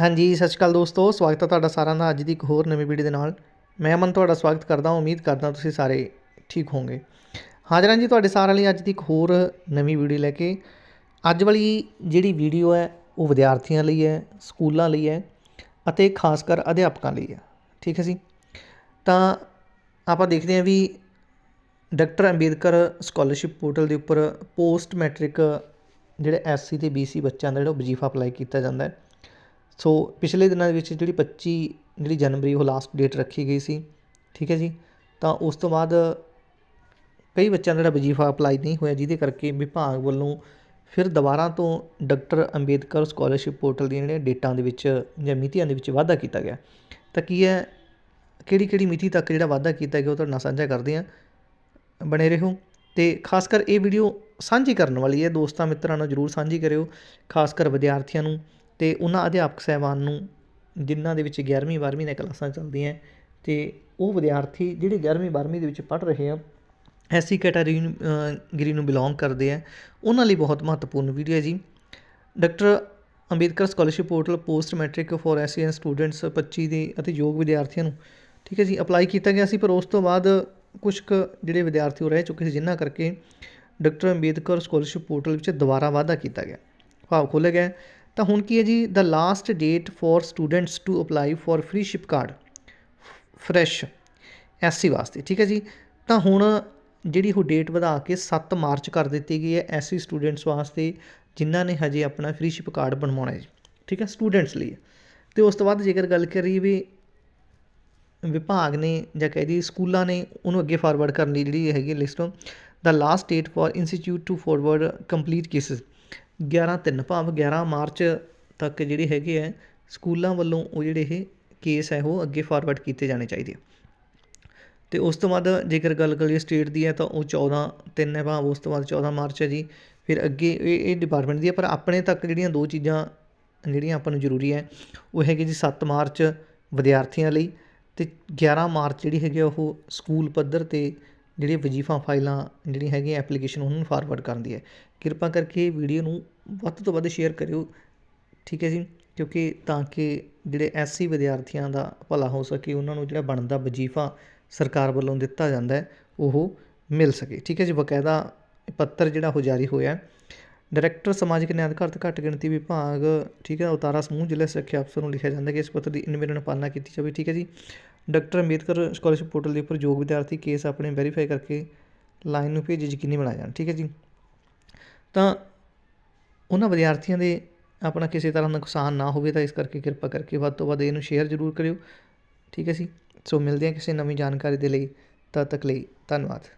ਹਾਂਜੀ, ਸਤਿ ਸ਼੍ਰੀ ਅਕਾਲ ਦੋਸਤੋ, ਸਵਾਗਤ ਹੈ ਤੁਹਾਡਾ ਸਾਰਿਆਂ ਦਾ ਅੱਜ ਦੀ ਇੱਕ ਹੋਰ ਨਵੀਂ ਵੀਡੀਓ ਦੇ ਨਾਲ। ਮੈਂ ਅਮਨ ਤੁਹਾਡਾ ਸਵਾਗਤ ਕਰਦਾ ਹਾਂ, ਉਮੀਦ ਕਰਦਾ ਤੁਸੀਂ ਸਾਰੇ ਠੀਕ ਹੋਵੋਗੇ। ਹਾਜ਼ਰਾਂ ਜੀ ਤੁਹਾਡੇ ਸਾਰਿਆਂ ਲਈ ਅੱਜ ਦੀ ਇੱਕ ਹੋਰ ਨਵੀਂ ਵੀਡੀਓ ਲੈ ਕੇ। ਅੱਜ ਵਾਲੀ ਜਿਹੜੀ ਵੀਡੀਓ ਹੈ, ਉਹ ਵਿਦਿਆਰਥੀਆਂ ਲਈ ਹੈ, ਸਕੂਲਾਂ ਲਈ ਹੈ ਅਤੇ ਖਾਸ ਕਰ ਅਧਿਆਪਕਾਂ ਲਈ ਹੈ। ਠੀਕ ਹੈ ਜੀ? ਤਾਂ ਆਪਾਂ ਦੇਖਦੇ ਹਾਂ ਵੀ ਡਾਕਟਰ ਅੰਬੇਦਕਰ ਸਕਾਲਰਸ਼ਿਪ ਪੋਰਟਲ ਦੇ ਉੱਪਰ ਪੋਸਟ ਮੈਟ੍ਰਿਕ ਜਿਹੜੇ ਐਸਸੀ ਤੇ ਬੀਸੀ ਬੱਚਿਆਂ ਦਾ ਜਿਹੜਾ ਉਹ ਵਜ਼ੀਫਾ ਅਪਲਾਈ ਕੀਤਾ ਜਾਂਦਾ ਹੈ। ਸੋ ਪਿਛਲੇ ਦਿਨਾਂ ਦੇ ਵਿੱਚ ਜਿਹੜੀ 25 ਜਿਹੜੀ ਜਨਵਰੀ ਉਹ ਲਾਸਟ ਡੇਟ ਰੱਖੀ ਗਈ ਸੀ, ਠੀਕ ਹੈ ਜੀ? ਤਾਂ ਉਸ ਤੋਂ ਬਾਅਦ ਕਈ ਬੱਚਿਆਂ ਦਾ ਜਿਹੜਾ ਵਜ਼ੀਫਾ ਅਪਲਾਈ ਨਹੀਂ ਹੋਇਆ, ਜਿਹਦੇ ਕਰਕੇ ਵਿਭਾਗ ਵੱਲੋਂ ਫਿਰ ਦੁਬਾਰਾ ਤੋਂ ਡਾਕਟਰ ਅੰਬੇਦਕਰ ਸਕਾਲਰਸ਼ਿਪ ਪੋਰਟਲ ਦੀਆਂ ਜਿਹੜੀਆਂ ਡੇਟਾਂ ਦੇ ਵਿੱਚ ਜਾਂ ਮਿਤੀਆਂ ਦੇ ਵਿੱਚ ਵਾਧਾ ਕੀਤਾ ਗਿਆ। ਤਾਂ ਕੀ ਹੈ ਕਿਹੜੀ ਕਿਹੜੀ ਮਿਤੀ ਤੱਕ ਜਿਹੜਾ ਵਾਧਾ ਕੀਤਾ ਗਿਆ ਉਹ ਤੁਹਾਡੇ ਨਾਲ ਸਾਂਝਾ ਕਰਦੇ ਹਾਂ। ਬਣੇ ਰਹੋ ਤੇ ਖਾਸ ਕਰ ਇਹ ਵੀਡੀਓ ਸਾਂਝੀ ਕਰਨ ਵਾਲੀ ਹੈ। ਦੋਸਤਾਂ ਮਿੱਤਰਾਂ ਨਾਲ ਜਰੂਰ ਸਾਂਝੀ ਕਰਿਓ, ਖਾਸ ਕਰ ਵਿਦਿਆਰਥੀਆਂ ਨੂੰ। ਅਤੇ ਉਹਨਾਂ ਅਧਿਆਪਕ ਸਾਹਿਬਾਨ ਨੂੰ ਜਿਨ੍ਹਾਂ ਦੇ ਵਿੱਚ 11ਵੀਂ 12ਵੀਂ ਦੀਆਂ ਕਲਾਸਾਂ ਚੱਲਦੀਆਂ ਅਤੇ ਉਹ ਵਿਦਿਆਰਥੀ ਜਿਹੜੇ 11ਵੀਂ 12ਵੀਂ ਦੇ ਵਿੱਚ ਪੜ੍ਹ ਰਹੇ ਆ ਐਸੀ ਕੈਟਾਗਰੀ ਨੂੰ ਗਿਰੀ ਨੂੰ ਬਿਲੋਂਗ ਕਰਦੇ ਆ, ਉਹਨਾਂ ਲਈ ਬਹੁਤ ਮਹੱਤਵਪੂਰਨ ਵੀਡੀਓ ਹੈ ਜੀ। Doctor Ambedkar scholarship portal post matric for ਐਸਸੀਐਨ students 25 ਦੇ ਅਤੇ ਯੋਗ ਵਿਦਿਆਰਥੀਆਂ ਨੂੰ, ਠੀਕ ਹੈ ਜੀ ਅਪਲਾਈ ਕੀਤਾ ਗਿਆ ਸੀ, ਪਰ ਉਸ ਤੋਂ ਬਾਅਦ ਕੁਝ ਕੁ ਜਿਹੜੇ ਵਿਦਿਆਰਥੀ ਉਹ ਰਹਿ ਚੁੱਕੇ ਸੀ, ਜਿਨ੍ਹਾਂ ਕਰਕੇ ਡਾਕਟਰ ਅੰਬੇਦਕਰ ਸਕਾਲਰਸ਼ਿਪ ਪੋਰਟਲ ਵਿੱਚ ਦੁਬਾਰਾ ਵਾਧਾ ਕੀਤਾ ਗਿਆ। ਭਾਵ ਖੋਲ੍ਹਿਆ ਗਿਆ ਤਾਂ ਹੁਣ ਕੀ ਹੈ ਜੀ? ਦਾ last date for students to apply for freeship card fresh SC ਵਾਸਤੇ, ਠੀਕ ਹੈ ਜੀ? ਤਾਂ ਹੁਣ ਜਿਹੜੀ ਉਹ ਡੇਟ ਵਧਾ ਕੇ 7 ਮਾਰਚ ਕਰ ਦਿੱਤੀ ਗਈ ਹੈ ਐਸਸੀ ਸਟੂਡੈਂਟਸ ਵਾਸਤੇ, ਜਿਨ੍ਹਾਂ ਨੇ ਹਜੇ ਆਪਣਾ ਫ੍ਰੀ ਸ਼ਿਪ ਕਾਰਡ ਬਣਵਾਉਣਾ ਹੈ ਠੀਕ ਹੈ? ਸਟੂਡੈਂਟਸ ਲਈ। ਤੇ ਉਸ ਤੋਂ ਬਾਅਦ ਜੇਕਰ ਗੱਲ ਕਰੀ ਵੀ ਵਿਭਾਗ ਨੇ ਜਾਂ ਕਹਿ ਦੀ ਸਕੂਲਾਂ ਨੇ, ਉਹਨੂੰ ਅੱਗੇ ਫਾਰਵਰਡ ਕਰਨ ਲਈ ਜਿਹੜੀ ਹੈਗੀ list the last date for institute to forward complete cases 11 3 ਭਾਵ 11 ਮਾਰਚ ਤੱਕ ਜਿਹੜੇ ਹੈਗੇ ਹੈ, ਸਕੂਲਾਂ ਵੱਲੋਂ ਉਹ ਜਿਹੜੇ ਇਹ ਕੇਸ ਹੈ, ਉਹ ਅੱਗੇ ਫਾਰਵਰਡ ਕੀਤੇ ਜਾਣੇ ਚਾਹੀਦੇ ਆ। ਤੇ ਉਸ ਤੋਂ ਬਾਅਦ ਜੇਕਰ ਗੱਲ ਕਰੀਏ ਸਟੇਟ ਦੀ ਹੈ, ਤਾਂ ਉਹ 14 3 ਹੈ, ਭਾਵ ਉਸ ਤੋਂ ਬਾਅਦ 14 ਮਾਰਚ ਹੈ ਜੀ। ਫਿਰ ਅੱਗੇ ਇਹ ਇਹ ਡਿਪਾਰਟਮੈਂਟ ਦੀ ਹੈ, ਪਰ ਆਪਣੇ ਤੱਕ ਜਿਹੜੀਆਂ ਦੋ ਚੀਜ਼ਾਂ ਜਿਹੜੀਆਂ ਆਪਾਂ ਨੂੰ ਜ਼ਰੂਰੀ ਹੈ, ਉਹ ਹੈਗੀ ਜੀ 7 ਮਾਰਚ ਵਿਦਿਆਰਥੀਆਂ ਲਈ ਤੇ 11 ਮਾਰਚ ਜਿਹੜੀ ਹੈਗੀ ਆ ਉਹ ਸਕੂਲ ਪੱਧਰ ਤੇ ਜਿਹੜੀ ਵਜ਼ੀਫਾ ਫਾਈਲਾਂ ਜਿਹੜੀ ਹੈਗੀਆਂ ਐਪਲੀਕੇਸ਼ਨ ਉਹਨਾਂ ਨੂੰ ਫਾਰਵਰਡ ਕਰਨ ਦੀ ਹੈ। ਕਿਰਪਾ ਕਰਕੇ ਵੀਡੀਓ ਨੂੰ ਵੱਧ ਤੋਂ ਵੱਧ ਸ਼ੇਅਰ ਕਰਿਓ, ਠੀਕ ਹੈ ਜੀ? ਕਿਉਂਕਿ ਤਾਂ ਕਿ ਜਿਹੜੇ ਐਸਸੀ ਵਿਦਿਆਰਥੀਆਂ ਦਾ ਭਲਾ ਹੋ ਸਕੇ, ਉਹਨਾਂ ਨੂੰ ਜਿਹੜਾ ਬਣਦਾ ਵਜ਼ੀਫਾ ਸਰਕਾਰ ਵੱਲੋਂ ਦਿੱਤਾ ਜਾਂਦਾ ਉਹ ਮਿਲ ਸਕੇ। ਠੀਕ ਹੈ ਜੀ? ਬਕਾਇਦਾ ਪੱਤਰ ਜਿਹੜਾ ਉਹ ਜਾਰੀ ਹੋਇਆ ਡਾਇਰੈਕਟਰ ਸਮਾਜਿਕ ਨਿਆਂ ਅਧਿਕਾਰਤ ਘੱਟ ਗਿਣਤੀ ਵਿਭਾਗ, ਠੀਕ ਹੈ, ਉਤਾਰਾ ਸਮੂਹ, ਜ਼ਿਲ੍ਹਾ ਸਿੱਖਿਆ ਅਫਸਰ ਨੂੰ ਲਿਖਿਆ ਜਾਂਦਾ ਕਿ ਇਸ ਪੱਤਰ ਦੀ ਇਨਵੀਰਨ ਪਾਲਣਾ ਕੀਤੀ ਜਾਵੇ। ਠੀਕ ਹੈ ਜੀ? ਡਾਕਟਰ ਅੰਬੇਦਕਰ ਸਕਾਲਰਸ਼ਿਪ ਪੋਰਟਲ ਦੇ ਉੱਪਰ ਯੋਗ ਵਿਦਿਆਰਥੀ ਕੇਸ ਆਪਣੇ ਵੈਰੀਫਾਈ ਕਰਕੇ ਲਾਈਨ ਨੂੰ ਭੇਜ, ਯਕੀਨੀ ਬਣਾਇਆ ਜਾਣ। ਠੀਕ ਹੈ ਜੀ? ਤਾਂ ਉਹਨਾਂ ਵਿਦਿਆਰਥੀਆਂ ਦੇ ਆਪਣਾ ਕਿਸੇ ਤਰ੍ਹਾਂ ਦਾ ਨੁਕਸਾਨ ਨਾ ਹੋਵੇ ਤਾਂ ਇਸ ਕਰਕੇ ਕਿਰਪਾ ਕਰਕੇ ਵੱਧ ਤੋਂ ਵੱਧ ਇਹਨੂੰ ਸ਼ੇਅਰ ਜ਼ਰੂਰ ਕਰਿਓ। ਠੀਕ ਹੈ ਜੀ? ਸੋ ਮਿਲਦੇ ਹਾਂ ਕਿਸੇ ਨਵੀਂ ਜਾਣਕਾਰੀ ਦੇ ਲਈ। ਤਦ ਤੱਕ ਲਈ ਧੰਨਵਾਦ।